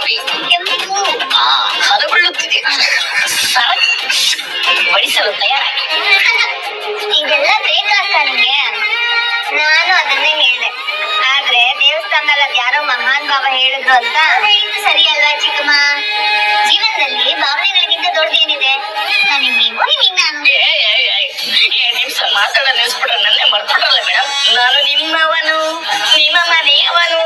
Coffee ಕೆಂಪು ಆ ಹದಗೊಳ್ಳುತ್ತಿದೆ. ಬಡಿಸಲು ತಯಾರಾಗಿ. ಇದೆಲ್ಲ ಬೇಕಾ ನಿಂಗೆ ನಾನು ಅದನ್ನೇ ಹೇಳಿದೆ. ಆದ್ರೆ ದೇವಸ್ಥಾನದಲ್ಲಿ ಯಾರೋ ಮಹಾನ್ ಬಾಬಾ ಹೇಳಿದ್ರು ಅಂತ. ಸರಿಯಲ್ಲ ಸರಿ ಅಲ್ವಾ ಚಿಕ್ಕಮ್ಮ. ಜೀವನದಲ್ಲಿ ಭಾವನೆಗಳಿಗಿಂತ ದೊಡ್ಡದೇನಿದೆ? ನನಗೆ ನೀವು ನಿಮಗೆ ನಾನು ನಿಮಿಷ ಮಾತಾಡ ನೆನೆಸ್ಬಿಟ್ರೆ ನನ್ನೇ ಮರ್ತ್ಬಿಟ್ರಲ್ಲ ಮೇಡಮ್ ನಾನು ನಿಮ್ಮವನು ನಿಮ್ಮ ಮನೆಯವನು.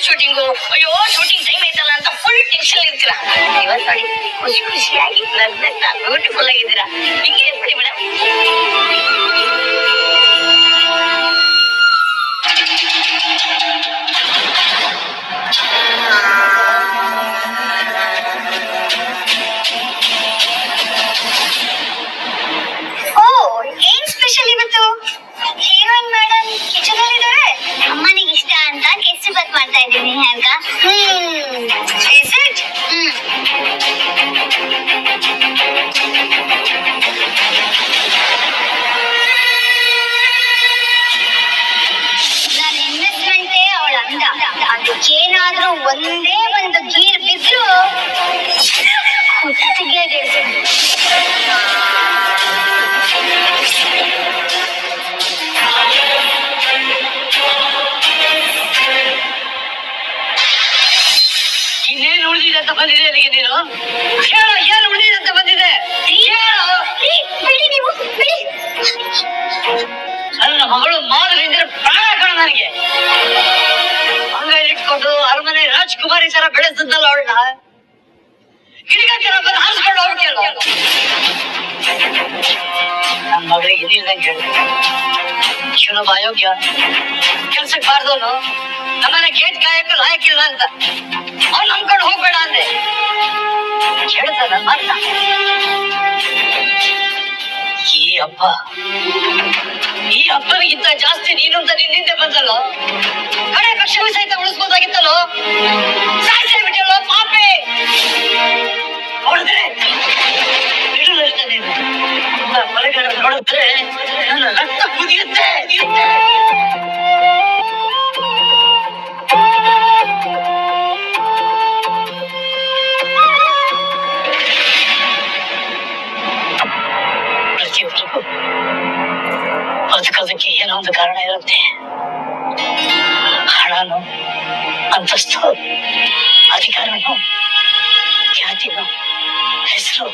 ಶೂಟಿಂಗು ಇಲ್ಲಿ ಶೂಟಿಂಗು ಅಯ್ಯೋ ಶೂಟಿಂಗ್ ಟೈಮ್ ಐತಲ್ಲ ಅಂತ ಫುಲ್ ಟೆನ್ಷನ್ ಇರ್ತೀರಾ ಇವತ್ತು ನೋಡಿ ಖುಷಿ ಖುಷಿಯಾಗಿ ನಗ್ನಗ್ತಾ ಬ್ಯೂಟಿಫುಲ್ ಆಗಿದ್ದೀರಾ ಹಿಂಗೆ ಇರ್ಬಿಡಿ ಮೇಡಮ್ ಹೇಳಿ ಶಿವನೊಬ್ಬ ಅಯೋಗ್ಯ ಕೆಲ್ಸಕ್ಕೆ ಬಾರ್ದವನು, ನಮ್ಮನೆ ಗೇಟ್ ಕಾಯಕ್ಕೆ ಲಾಯಕ್ಕಿಲ್ಲ ಅಂತ. ಅವ್ನು ನಂಬ್ಕೊಂಡು ಹೋಗ್ಬೇಡ ಅಂದೆ. ಹೇಳ್ದ ನನ್ನ ಮಾತ ಈ ಅಪ್ಪ ಈ ಹಬ್ಬನಿಗಿಂತ ಜಾಸ್ತಿ ನೀನು ಅಂತ ನಿನ್ನಿಂದೆ ಬಂದಲ್ಲೋ? ನನ್ನ ಹೊರಗಡೆ ಹೊಡೆದ್ರೆ ನನ್ನ ರಕ್ತ ಕುದಿಯುತ್ತೆ ಕುದಿಯುತ್ತೆ. ಪ್ರತಿಯೊಬ್ಬರಿಗೂ ಬದುಕೋದಕ್ಕೆ ಏನೋ ಒಂದು ಕಾರಣ ಇರುತ್ತೆ ಹಣನು ಅಂತಸ್ತು ಅಧಿಕಾರನು ಖ್ಯಾತಿನು ಹೆಸರು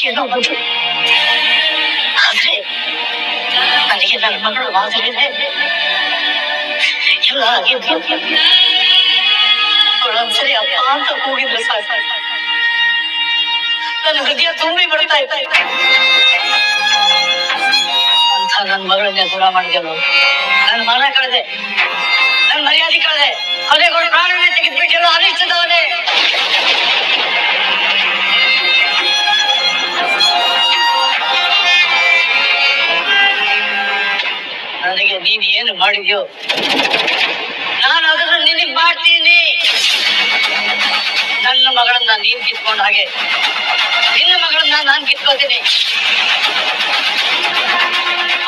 ಏನೋ ಒಂದು ಆದ್ರೆ ನನಗೆ ನನ್ನ ಮಗಳು ಮಾದರಿನೇ ಎಲ್ಲ ಆಗಿದ್ದು ಅವಳೊಂದ್ಸರಿ ಅಪ್ಪ ಅಂತ ಕೂಗಿದ್ರೆ ಸಾಕು ನನ್ನ ಹೃದಯ ತುಂಬಿ ಬಿಡ್ತಾ ಇತ್ತು ಅಂತ ನನ್ನ ಮಗಳನ್ನೇ ದೂರ ಮಾಡಿದೆವು ನನ್ನ ಮನ ಕಳೆದೆ ನನ್ನ ಮರ್ಯಾದೆ ಕಳೆದೆ ಕೊನೆಗೊಂಡು ಪ್ರಾಣನೇ ತೆಗೆದ್ಬಿಟ್ಟೆಲ್ಲ ಅನಿಷ್ಟದವನೇ ನನಗೆ ಏನು ಮಾಡಿದ್ಯೋ? ನಾನು ಅದನ್ನು ನಿನಗೆ ಮಾಡ್ತೀನಿ. ನನ್ನ ಮಗಳನ್ನ ನೀನ್ ಕಿತ್ಕೊಂಡ ಹಾಗೆ. ನಿನ್ನ ಮಗಳನ್ನ ನಾನು ಕಿತ್ಕೋತೀನಿ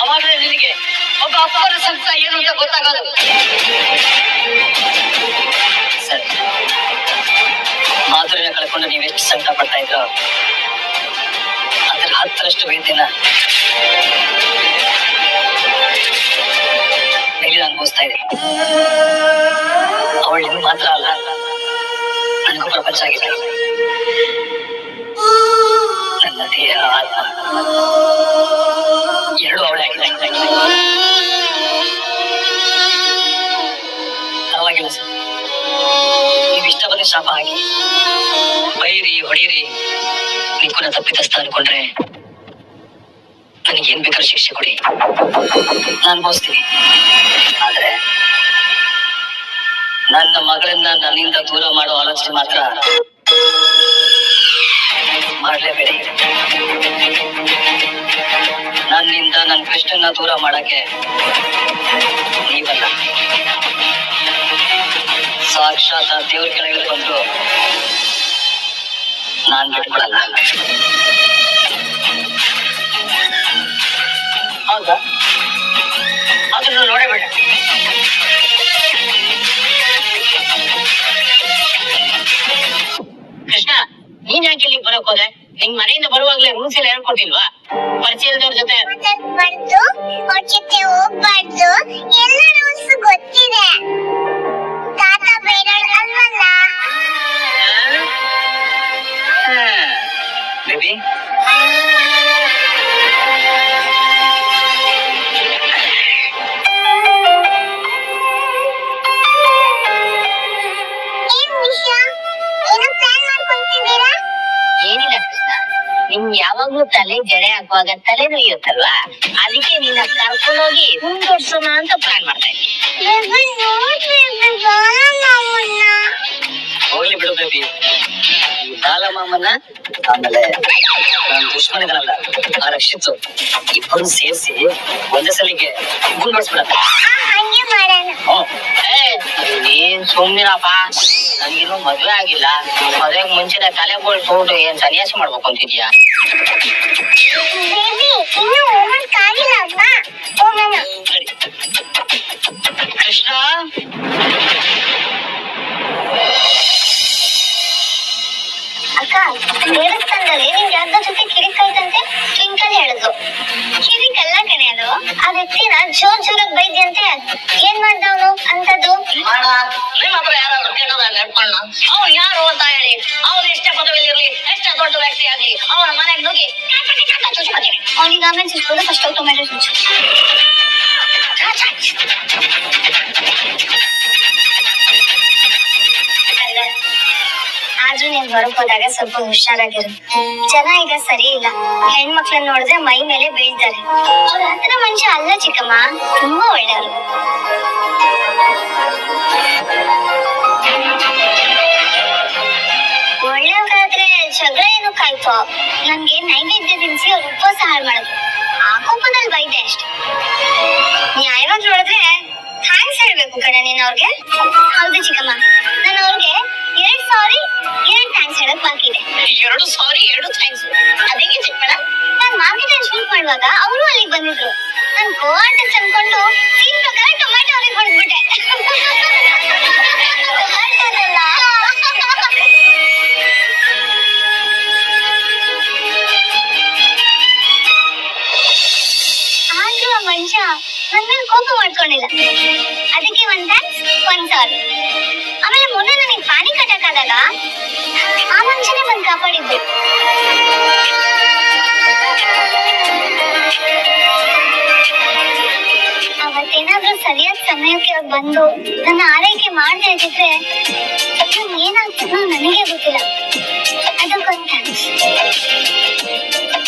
ಅವಾಗ ನಿನಗೆ ಒಬ್ಬ ಅಪ್ಪನ ಸಂತ ಏನು ಅಂತ ಗೊತ್ತಾಗಲ್ಲ. ಸರಿ. ಮಾಧುರ್ಯ ಕಳ್ಕೊಂಡು ನೀವು ಎಷ್ಟು ಸಂಕಟ ಪಡ್ತಾ ಇದ್ರ. ಅದರ ಹತ್ತರಷ್ಟು ವೇದನೆನ ಫೇಲ್ಯೂರ್ ಅನುಭವಿಸ್ತಾ ಇದೆ? ಅವಳು ನಿಮ್ಗೆ ಮಾತ್ರ ಅಲ್ಲ. ನನಗೂ ಪ್ರಪಂಚ ಆಗಿದೆ. ನನ್ನ ದೇಹ, ಆತ್ಮ. ಎರಡು ಅವಳೇ ಆಗಿದೆ ಪರವಾಗಿಲ್ಲ ಸರ್. ನೀವು ಇಷ್ಟ ಬಂದ ಶಾಪ ಆಗಿ ಬೈರಿ ಹೊಡೀರಿ ನಿಂಕುನ ತಪ್ಪಿತಸ್ಥ ಅನ್ಕೊಂಡ್ರೆ ನನಗೇನ್ ಬೇಕಾದ್ರೆ ಶಿಕ್ಷೆ ಕೊಡಿ. ನಾನು ಭಾವಿಸ್ತೀನಿ ನನ್ನ ಮಗಳನ್ನ ನನ್ನಿಂದ ದೂರ ಮಾಡೋ ಆಲೋಚನೆ ಮಾತ್ರ ಮಾಡಲೇಬೇಡಿ. ನನ್ನಿಂದ ನನ್ನ ಕೃಷ್ಣನ ದೂರ ಮಾಡಕ್ಕೆ ನೀವಲ್ಲ. ಸಾಕ್ಷಾತ್ ಆ ದೇವ್ರ ಕೆಳಗೆ ಬಂದು ನಾನ್ ಬಿಟ್ಕೊಡಲ್ಲ ಹೌದಾ? ಅದನ್ನು ನೋಡಬೇಡ ನೀನ್ ಯಾಕೆ ಇಲ್ಲಿಗೆ ಬರಕ್ ಹೋದೆ. ನಿನ್ ಮನೆಯಿಂದ ಬರುವಾಗ್ಲೇ ರೂಲ್ಸ್ ಎಲ್ಲ ಹೇಳ್ಕೊಟ್ಟಿಲ್ವಾ? ಪರಿಚಯದವ್ರ ಜೊತೆ ಹೋಗ್ಬಾರ್ದು ಎಲ್ಲ ರೂಲ್ಸ್ ಗೊತ್ತಿದೆ. ತಲೆ ಜಡೆ ಹಾಕುವಾಗ ತಲೆ ನೋಯುತ್ತಲ್ವಾ? ಅದಕ್ಕೆ ನಿನ್ನ ಕರ್ಕೊಂಡೋಗಿ ಮುಂದುವರ್ಸೋಣ ಅಂತ ಪ್ಲಾನ್ ಮಾಡ್ತಾ ಹೋಗ್ಲಿ ಬಿಡು ಬೇಬಿ ಬಾಲ ಮಾಮನ ಆಮೇಲೆ ನನ್ ದುಶ್ಮನಿಗಳಲ್ಲ ಆ ರಕ್ಷಿತು ಇಬ್ಬರು ಸೇರಿಸಿ ಒಂದೇ ಸಲಿಗೆ ಗುಂಡ್ಬಡಿಸ್ಬಿಡತ್ತ ಆ ಹಂಗೆ ಮಾಡೋಣ. ನೀನ್ ಸುಮ್ನಿರಪ್ಪ. ನನ್ಗಿನ್ನೂ ಮದ್ವೆ ಆಗಿಲ್ಲ. ಮದ್ವೆಗ್ ಮುಂಚೆನೆ ತಲೆ ಬೋಳ್ಸ್ಬಿಟ್ಟು ಏನ್ ಸನ್ಯಾಸ ಮಾಡ್ಬೇಕು ಅಂತಿದ್ಯಾ? ಕೃಷ್ಣ? ಅಕ್ಕ ದೇವಸ್ಥಾನದಲ್ಲಿ ನಿಂಗೆ ಯಾರ್ದೋ ಜೊತೆ ಕಿರಿಕಾಯ್ತಂತೆ ಟ್ವಿಂಕಲ್ ಹೇಳಿದ್ಲು ಕಿರಿಕಲ್ಲ ಕಣೆ ಅದು. ಆ ವ್ಯಕ್ತಿನ ಜೋರ್ ಜೋರಾಗ್ ಬೈದ್ಯಂತೆ ಏನ್ ಮಾಡ್ದವನು ಅಂತದ್ದು? ಮಾಡ. ನಿಮ್ಮ ಹತ್ರ ಯಾರಾದ್ರೂ ಕೆಟ್ಟದ ನೆಡ್ಕೊಂಡ ಅವ್ನು ಯಾರು ಅಂತ ಹೇಳಿ. ಅವ್ನು ಎಷ್ಟೇ ಪದವಿಲಿ ಇರ್ಲಿ ಎಷ್ಟೇ ದೊಡ್ಡ ವ್ಯಕ್ತಿ ಆಗ್ಲಿ ಅವನ ಮನೆಗೆ ನುಗ್ಗಿ. ಅವನಿಗೆ ಆಮೇಲೆ ಸಿಕ್ಕೋದು ಫಸ್ಟ್ ಟೊಮೆಟೊ ಚುಚ್ಚು. ಆದ್ರೂ ನೀನ್ ಹೊರಗ್ ಸ್ವಲ್ಪ ಹುಷಾರಾಗಿರು. ಜನ ಈಗ ಸರಿ ಇಲ್ಲ. ಹೆಣ್ಮಕ್ಳನ್ನ ನೋಡಿದ್ರೆ ಮೈ ಮೇಲೆ ಬೀಳ್ತಾರೆ. ಅವ್ರ ಹತ್ರ ಮನುಷ್ಯ ಅಲ್ಲ ಚಿಕ್ಕಮ್ಮ, ತುಂಬಾ ಒಳ್ಳೆಯವರು. ಒಳ್ಳೆಯವ್ರಾದ್ರೆ ಜಗಳ ಏನು ಕಾಯ್ತು ನನ್ಗೆ ನೈವೇದ್ಯ ತಿನ್ಸಿ ಅವ್ರು ಉಪವಾಸ ಹಾಳು ಮಾಡಿದ್ರು ಆ ಕೋಪದಲ್ಲಿ ಬೈದೆ ಅಷ್ಟೆ. ನ್ಯಾಯವಾಗಿ ನೋಡಿದ್ರೆ ಥ್ಯಾಂಕ್ಸ್ ಹೇಳ್ಬೇಕು ಕಣ ನೀನ್ ಅವ್ರಿಗೆ. ಹೌದು ಚಿಕ್ಕಮ್ಮ. ಸಮಯಕ್ಕೆ ಬಂದು ನನ್ನ ಆರೈಕೆ ಮಾಡದೆ ಇದ್ದಿದ್ರೆ ನನ್ಗೆ ಏನಾಗ್ತಿದ್ನೋ ನನಗೆ ಗೊತ್ತಿಲ್ಲ. ಅದಕ್ಕೊಂದು ಥ್ಯಾಂಕ್ಸ್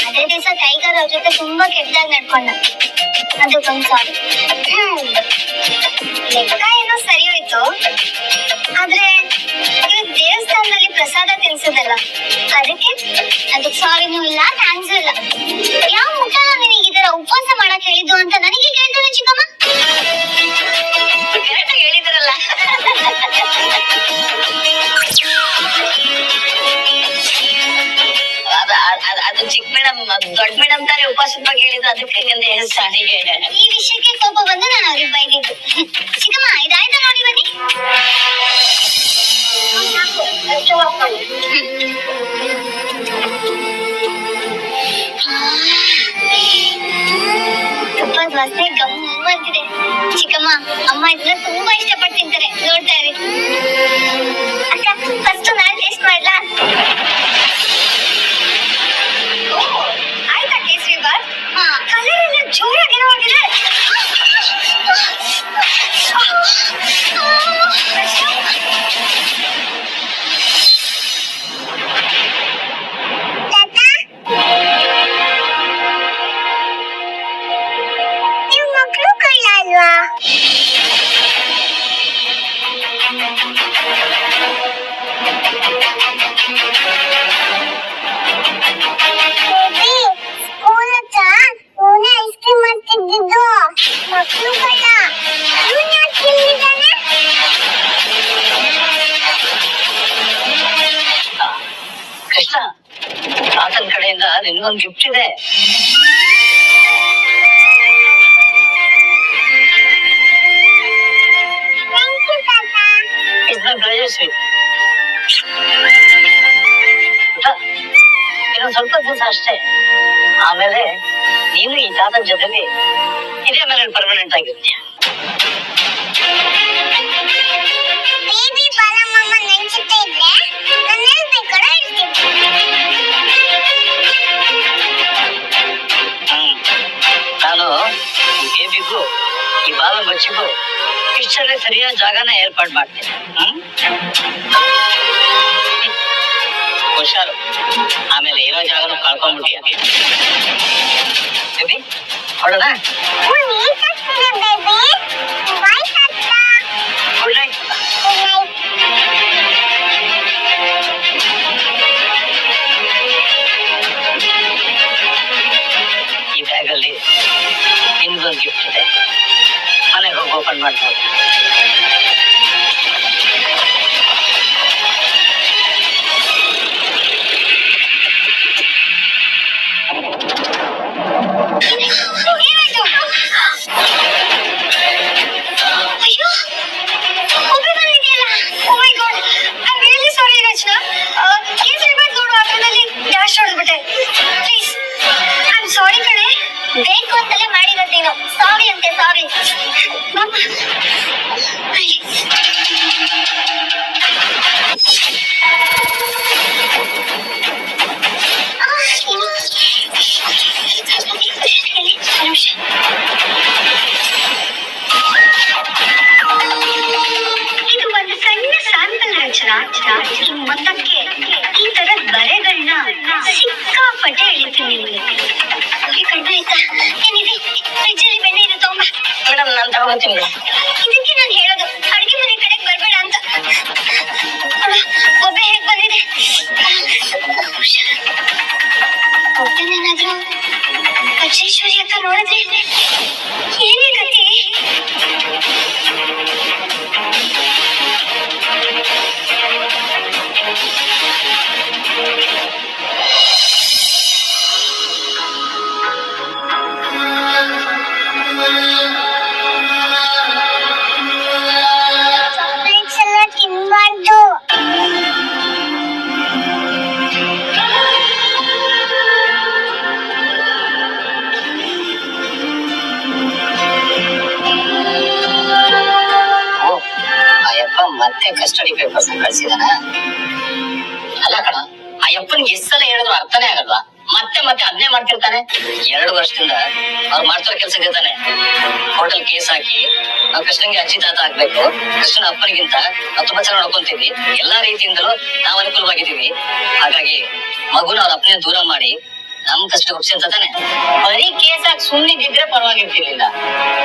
ಅದೇ ದಿವಸ ಟೈಗರ್ ಅವ್ರ ಜೊತೆ ತುಂಬಾ ಕೆಟ್ಟದಾಗ ನಡ್ಕೊಂಡ. ಅದಕ್ಕೊಂದು ಸಾರಿ ಲೆಕ್ಕ ಏನೋ ಸರಿ ಹೋಯ್ತು. ಆದ್ರೆ ಇವತ್ತು ದೇವಸ್ಥಾನದಲ್ಲಿ ಪ್ರಸಾದ ತಿನ್ಸದಲ್ಲ ಅದಕ್ಕೆ ಅದಕ್ಕೆ ಸಾರಿನೂ ಇಲ್ಲ ಥ್ಯಾಂಕ್ಸ್ ಇಲ್ಲ. ಯಾವ ಮುಖ ದೊಡ್ಡ ಮೇಡಮ್ ತಾರೆ ಉಪವಾಸದ ಬಗ್ಗೆ ಹೇಳಿದ್ರು ಅದಕ್ಕೆ ಹಿಂಗಂದೆ ಸಾರಿ ಈ ವಿಷಯಕ್ಕೆ ಕೋಪ ಬಂದು ನಾನು ಅವ್ರಿಗೆ ಬೈದಿದ್ದು ಚಿಕ್ಕಮ್ಮ ಇದಾಯ್ತಾ ನೋಡಿ ಬನ್ನಿ ತುಪ್ಪದ ವಾಸನೆ ಗಮ್ ಅಂತಿದೆ ಚಿಕ್ಕಮ್ಮ ಅಮ್ಮ ಇದನ್ನ ತುಂಬಾ ಇಷ್ಟಪಟ್ಟು ತಿಂತಾರೆ ನೋಡ್ತಾ ಇರಿ ಕಡೆಯಿಂದ ನಿನ್ಗೊಂದು ಗಿಫ್ಟ್ ಇದೆ ಇಟ್ಸ್ ಮೈ ಪ್ಲೇಜರ್ ಸ್ವೀಟ್ ಇನ್ನೊಂದ್ ಸ್ವಲ್ಪ ದಿವಸ ಅಷ್ಟೇ ಆಮೇಲೆ ನೀನು ಈ ತಾತನ ಜೊತೆಲಿ ಇದೇ ಮೇಲೆ ಪರ್ಮನೆಂಟ್ ಆಗಿರ್ತೀಯ ಈ ಬೇಬಿಗೂ ಈ ಬಾಲ ಬಚ್ಚಿಗೂ ಇಷ್ಟಲ್ಲೇ ಸರಿಯಾದ ಜಾಗನ ಏರ್ಪಾಡು ಮಾಡ್ತೀನಿ ಹ್ಮ್ ಹುಷಾರು ಆಮೇಲೆ ಇರೋ ಜಾಗನು ಕಳ್ಕೊಂಡ್ಬಿಟ್ಟಿಯ ಬೇಬಿ ಹೊಡೋಣ ನಿಮ್ಗೊಂದು ಗಿಫ್ಟ್ ಇದೆ ಮನೆಗೆ ಸ್ಯಾಂಪಲ್ ರಚನಾ ಈ ಮೊತ್ತಕ್ಕೆ ಈ ತರದ ಬರೆಗಳನ್ನ ಸಿಕ್ಕಾಪಟ್ಟೆ ಎಳಿತೀನಿ ನಿಮಗೆ ಕಡಿಮೆ ಆಯ್ತಾ ಏನಿದೆ ಫ್ರಿಜ್ಜಲ್ಲಿ ಬೆಣ್ಣೆ ಇದೆ ತಗೊಂಬ ಮೇಡಮ್ ನಾನು ತಗೋತೀನಿ ಇದಕ್ಕೆ ನಾನು ಹೇಳೋದು ಅಡಿಗೆ ಮನೆ ಕಡೆಗೆ ಬರಬೇಡ ಅಂತ ನೋಡು, ಒಬ್ಬೆ ಹೇಗ್ ಬಂದಿದೆ ಒಬ್ಬನೇನಾದ್ರೂ ಅಜ್ಜೇಶ್ವರಿ ಅಕ್ಕ ನೋಡಿದ್ರೆ ಹೋಟೆಲ್ ಕೇಸ್ ಹಾಕಿ ನಾವು ಅಜ್ಜಿ ತಾತ ಆಗ್ಬೇಕು ಕೃಷ್ಣನ ಅಪ್ಪನಿಗಿಂತ ನಾವು ತುಂಬಾ ಚೆನ್ನಾಗಿ ನೋಡ್ಕೊಂತೀವಿ. ಎಲ್ಲಾ ರೀತಿಯಿಂದಲೂ ನಾವು ಅನುಕೂಲವಾಗಿದ್ದೀವಿ. ಹಾಗಾಗಿ ಮಗುನ ಅವ್ರ ಅಪ್ಪನೇ ದೂರ ಮಾಡಿ ನಮ್ ಕಷ್ಟ ಅಂತ ತಾನೆ. ಬರೀ ಕೇಸ್ ಹಾಕಿ ಸುಮ್ಮನಿದ್ದಿದ್ರೆ ಪರವಾಗಿರ್ತಿರ್ಲಿಲ್ಲ.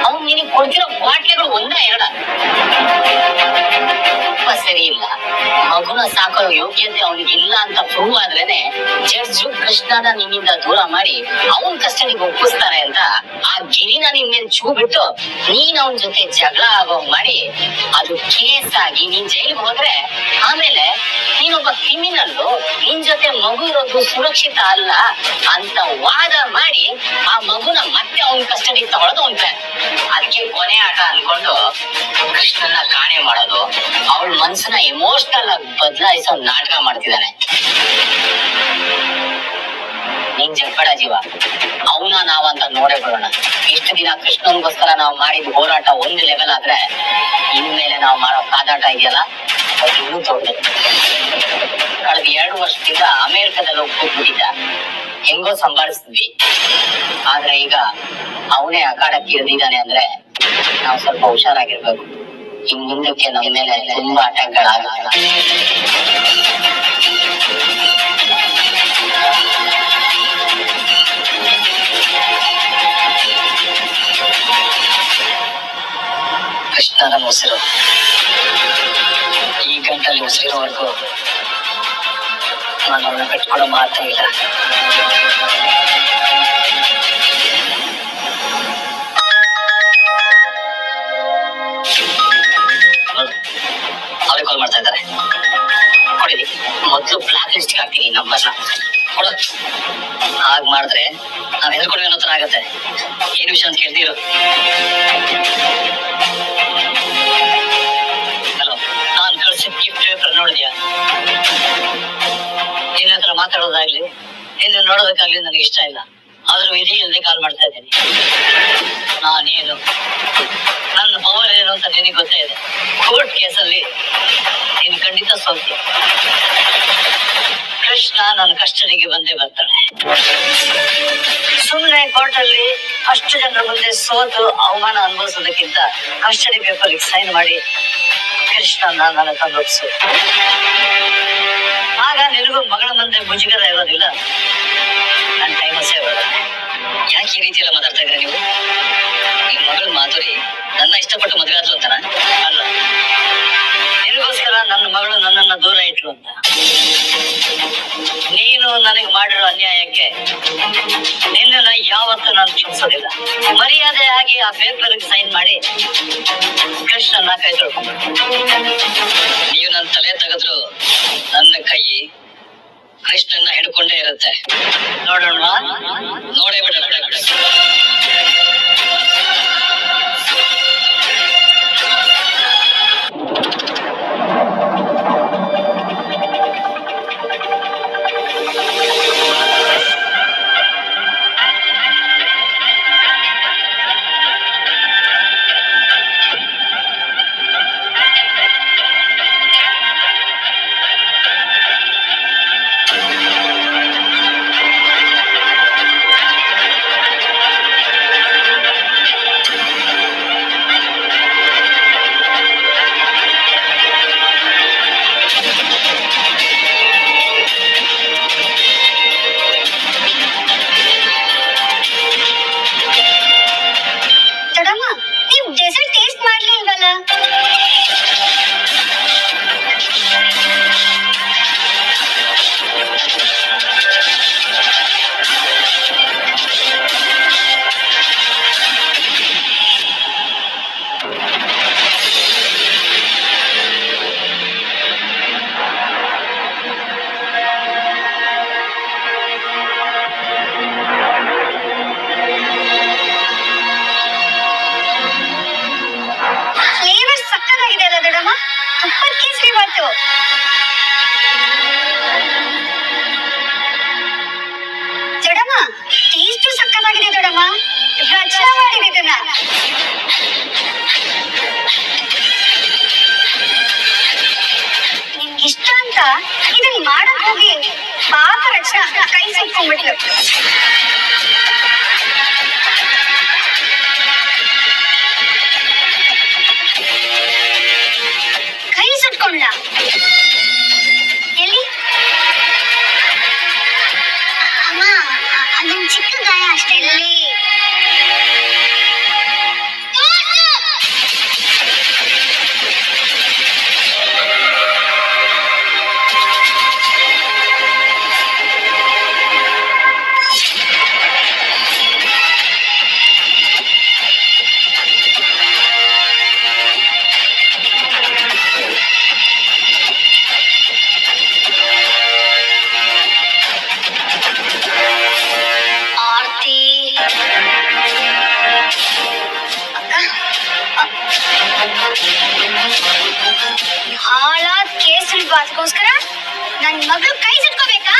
ಅವ್ನು ನಿನಗೆ ಕೊಡ್ತಿರೋ ಬಾಟ್ಲಿಗಳು ಒಂದ ಎರಡ? ಸರಿ ಇಲ್ಲ ಮಗುನ ಸಾಕೋ ಯೋಗ್ಯತೆ ಅವನಿಗೆ ಇಲ್ಲ ಅಂತ ಪ್ರೂವ್ ಆದ್ರೇನೆ ಜಡ್ಜು ಕೃಷ್ಣನ ನಿನ್ನಿಂದ ದೂರ ಮಾಡಿ ಅವನ್ ಕಸ್ಟಡಿಗೆ ಒಪ್ಪಿಸ್ತಾರೆ ಅಂತ ಆ ಗಿರಿನ ನಿನ್ ಮೇಲೆ ಚೂ ಬಿಟ್ಟು ನೀನ್ ಅವನ್ ಜೊತೆ ಜಗಳ ಆಗೋ ಮಾಡಿ ಅದು ಕೇಸ್ ಆಗಿ ನೀನ್ ಜೈಲಿಗೆ ಹೋದ್ರೆ ಆಮೇಲೆ ನೀನೊಬ್ಬ ಕ್ರಿಮಿನಲ್ಲು ನಿನ್ ಜೊತೆ ಮಗು ಇರೋದು ಸುರಕ್ಷಿತ ಅಲ್ಲ? ಅಂತ ವಾದ ಮಾಡಿ ಆ ಮಗುನ ಮತ್ತೆ ಅವನ್ ಕಸ್ಟಡಿ ತಗೊಳ್ಳೋದು ಅವನ್ ಪ್ಲಾನ್ ಅದಕ್ಕೆ ಕೊನೆ ಆಟ ಅನ್ಕೊಂಡು ಕೃಷ್ಣನ ಕಾಣೆ ಮಾಡೋದು. ಅವಳ ಮನ್ಸನ್ನ ಎಮೋಷನಲ್ ಆಗಿ ಬದಲಾಯಿಸೋ ನಾಟಕ ಮಾಡ್ತಿದ್ದಾನೆ. ನಿಂಗ್ ಜಗ್ಬೇಡ ಜೀವ. ಅವನ ನಾವಂತ ನೋಡೇ ಬಿಡೋಣ. ಇಷ್ಟು ದಿನ ಕೃಷ್ಣನ್ಗೋಸ್ಕರ ನಾವು ಮಾಡಿದ ಹೋರಾಟ ಒಂದು ಲೆವೆಲ್ ಆದ್ರೆ ಇನ್ಮೇಲೆ ನಾವು ಮಾಡೋ ಕಾದಾಟ ಇದೆಯಲ್ಲ? ದೊಡ್ಡದು ಕಳೆದ ಎರಡು ವರ್ಷದಿಂದ ಅಮೆರಿಕದಲ್ಲಿ ಕೂಡಿದ್ದ ಹೆಂಗೋ ಸಂಭಾಳಿಸಿದ್ವಿ ಆದ್ರೆ ಈಗ ಅವನೇ ಅಖಾಡಕ್ಕೆ ಇಳಿದಿದ್ದಾನೆ ಅಂದ್ರೆ ನಾವು ಸ್ವಲ್ಪ ಹುಷಾರಾಗಿರ್ಬೇಕು. ಇನ್ ಮುಂದಕ್ಕೆ ನಮ್ಮ ಮೇಲೆ ತುಂಬಾ ಅಟ್ಯಾಕ್ಗಳಾಗುತ್ತೆ ಕೃಷ್ಣನ ಉಸಿರು ಗಂಟಲ್ಲಿ ಉಸಿರೋವರೆಗೂ ನಾನು ಅವನ್ನ ಕಟ್ಕೊಳ್ಳೋ ಮಾತೇ ಇಲ್ಲ. ಅವ್ರಿಗೆ ಕಾಲ್ ಮಾಡ್ತಾ ಇದ್ದಾರೆ. ಕೊಡಿ, ಮೊದಲು ಬ್ಲಾಕ್ ಲಿಸ್ಟ್ ಹಾಕ್ತೀನಿ ನಂಬರ್ನ ಕೊಡು. ಹಾಗೆ ಮಾಡಿದ್ರೆ ನಾವ್ ಹೆದರ್ಕೊಂಡು ಅನ್ನೋ ತರ ಆಗತ್ತೆ. ಏನ್ ವಿಷಯ ಅಂತ ಕೇಳ್ತೀರು? ನಿನ್ನ ನೋಡೋದಕ್ಕಾಗ್ಲಿ ನನಗೆ ಇಷ್ಟ ಇಲ್ಲ. ಆದ್ರೂ ವಿಧಿ ಇಲ್ಲದೆ ಕಾಲ್ ಮಾಡ್ತಾ ಇದ್ದೀನಿ. ನಾನೇನು ನನ್ನ ಪವರ್ ಏನು ಅಂತ ನಿನಗೆ ಗೊತ್ತೇ ಇದೆ. ಕೋರ್ಟ್ ಕೇಸಲ್ಲಿ ನೀನು ಖಂಡಿತ ಸೋಲ್ತೀಯ ಕೃಷ್ಣ ನನ್ನ ಕಷ್ಟನಿಗೆ ಬಂದೇ ಬರ್ತಾನೆ ಸುಮ್ಮನೆ ಕೋರ್ಟ್ ಅಲ್ಲಿ ಅಷ್ಟು ಜನರ ಮುಂದೆ ಸೋತು ಅವಮಾನ ಅನುಭವಿಸೋದಕ್ಕಿಂತ ಕಸ್ಟಡಿ ಪೇಪರ್ ಸೈನ್ ಮಾಡಿ ಕೃಷ್ಣನ ನನ್ನ ತಂದೊಪ್ಸು ಆಗ ನಿನಗೂ ಮಗಳ ಮುಂದೆ ಮುಜುಗರ ಇರೋದಿಲ್ಲ? ನನ್ನ ಟೈಮ್ ಸೇವ್ ಯಾಕೆ ಈ ರೀತಿ ಮಾತಾಡ್ತಾ ಇದ್ರೆ ನೀವು? ನಿಮ್ಮ ಮಗಳು ಮಾಧುರಿ ನನ್ನ ಇಷ್ಟಪಟ್ಟು ಮದುವೆ ಆದ್ಲು ಅಂತಾನ? ಅಲ್ಲ. ನಿನಗೋಸ್ಕರ ನನ್ನ ಮಗಳು ನನ್ನನ್ನ ದೂರ ಇಟ್ಲು ಅಂತ. ನೀನು ನನಗೆ ಮಾಡಿರೋ ಅನ್ಯಾಯಕ್ಕೆ ನಿನ್ನ ಯಾವತ್ತೂ ನಾನು ಕ್ಷಮಿಸೋದಿಲ್ಲ. ಮರ್ಯಾದೆ ಆಗಿ ಆ ಪೇಪರ್ ಸೈನ್ ಮಾಡಿ ಕೃಷ್ಣನ ಕೈ ತೊಳ್ಕೊಂಡು ನೀವು ನನ್ನ ತಲೆ ತೆಗೆದ್ರು ನನ್ನ ಕೈ ಕೃಷ್ಣನ್ನ ಹಿಡ್ಕೊಂಡೇ ಇರುತ್ತೆ. ನೋಡೋಣ. ನೋಡೇ ಬಿಡೋಣ. ಕೈ ಅಲ್ವಾ ಅದಕ್ಕೋಸ್ಕರ? ನನ್ನ ಮಗಳು ಕೈ ಸಿಟ್ಕೋಬೇಕಾ?